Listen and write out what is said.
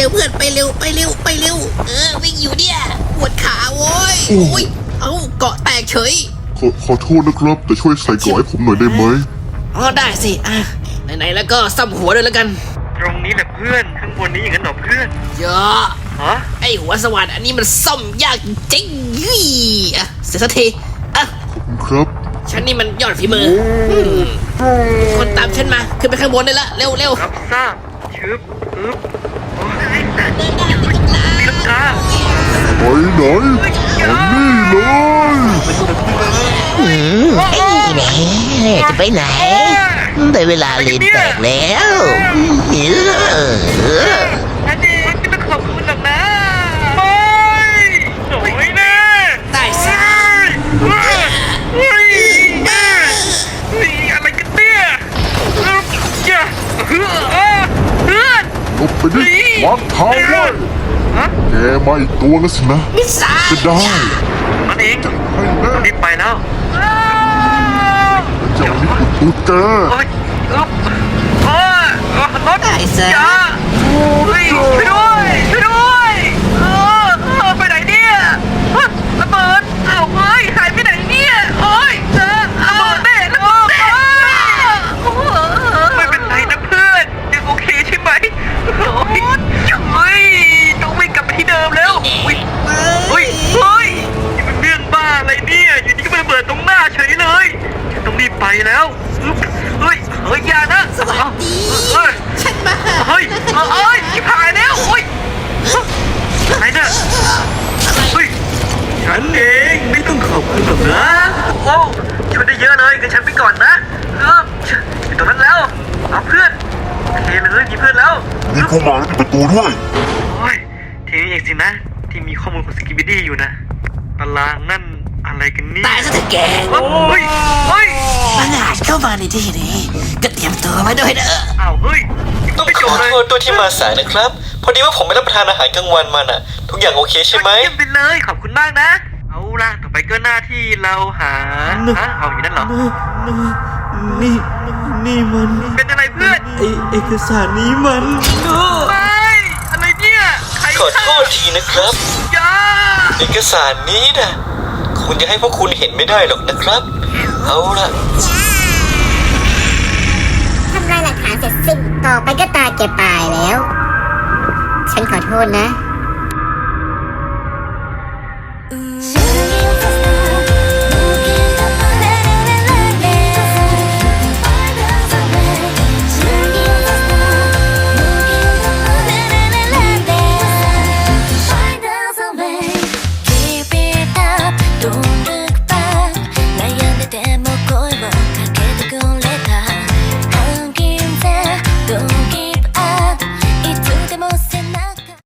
เร็วเพื่อนไปเร็วไปเร็วไปเร็ว เออวิ่งอยู่เนี่ยปวดขาโว้ยโอ้โอ้ยเอ้าเกาะแตกเฉยขอขอโทษนะครับ แต่ช่วยใส่เกราะให้ผมหน่อยได้ไหมอ๋อได้สิอะไหนๆแล้วก็ซ้ำหัวด้วยแล้วกันตรงนี้แหละเพื่อนข้างบนนี้อย่างนั้นเหรอเพื่อนเยอะฮะไอหัวสว่านอันนี้มันซ่อมยากจริงยี่อะเสร็จสักทีอะขอบคุณครับฉันนี่มันยอดฝีมือมคนตามฉันมาขึ้นไปข้างบนได้ละเร็วเร็วรับทราบชึบอึ๊บ ไปไหนอันนี้เลยอืมไอ้แหน่จะไปไหน ได้เวลาเรียนแตกแล้วเอออันนี้ไม่ต้องขอบคุณหรอกนะโอ้ยโอ้ยแน่ได้สิเฮ้ยเฮ้ยนี่อะไรกันเนี่ยอึ๊บอย่าเฮ้อเพื่อนลบไปดิวางท้าไว้ะแกมาอีกตัวแล้วสินะนิสาจะได้มันเองให้แน่รีบไปแล้วเจ้านี่กูตัวแกโอ้ยอึ๊บโอ้ยรถได้สิอย่าโอ้ยช่วยด้วยช่วยด้วยเออเออไปไหนเนี่ยฮะระเบิดอ้าวเฮ้ยหายไปไหนเนี่ยโอ้ยเจอระเบิดแน่ระเบิดแน่ไม่เป็นไรนะเพื่อนยังโอเคใช่ไหมโอ้ยเฮ้ยต้องวิ่งกลับไปที่เดิมแล้วอุ๊ยเฮ้ยเฮ้ยนี่มันเรื่องบ้าอะไรเนี่ยอยู่ดีก็มาระเบิดตรงหน้าเฉยเลยฉันต้อง รีบไปแล้วอึ๊บเฮ้ยเฮ้ยอย่านะสวัสดีเฮ้ยฉันมาหาเฮ้ยเอ้ยเอ้ยชิบหายแล้วโอ้ยอะไรเนี่ยเฮ้ยฉันเองไม่ต้องขอบคุณหรอกนะโอ้ช่วยได้เยอะเลยงั้นฉันไปก่อนนะเอออยู่ตรงนั้นแล้วเอาเพื่อนโอเคเลยมีเพื่อนแล้วมีผู้มาที่ประตูด้วยโอ้ยทีนี้เองสินะ ที่มีข้อมูลของสกิบิดี้อยู่นะตารางนั่นอะไรกันเนี่ยตายซะเถอะแกเฮ้ยเฮ้ยบังอาจเข้า มาในที่นี้ก็เตรียมตัวไว้ด้วยเด้ออ้าวเฮ้ยต้องไม่จขบอโทษด้วยที่มาสายนะครับ พอดีว่าผมไม่รับประทานอาหารกลางวันมาน่ะ ทุกอย่างโอเคใช่ไหมเยี่ยมไปเลยขอบคุณมากนะ เอาล่ะต่อไปก็หน้าที่เราหาฮะเอาอย่างนั้นเหรอนี่นี่มันเป็นอะไรเพื่อนไอเอกสารนี้มันไม่อะไรเนี่ยใครขอโทษทีนะครับอยาเอกสารนี้นะคุณจะให้พวกคุณเห็นไม่ได้หรอกนะครับ เอาล่ะ ต่อไปก็ตาแกตายแล้ว ฉันขอโทษนะ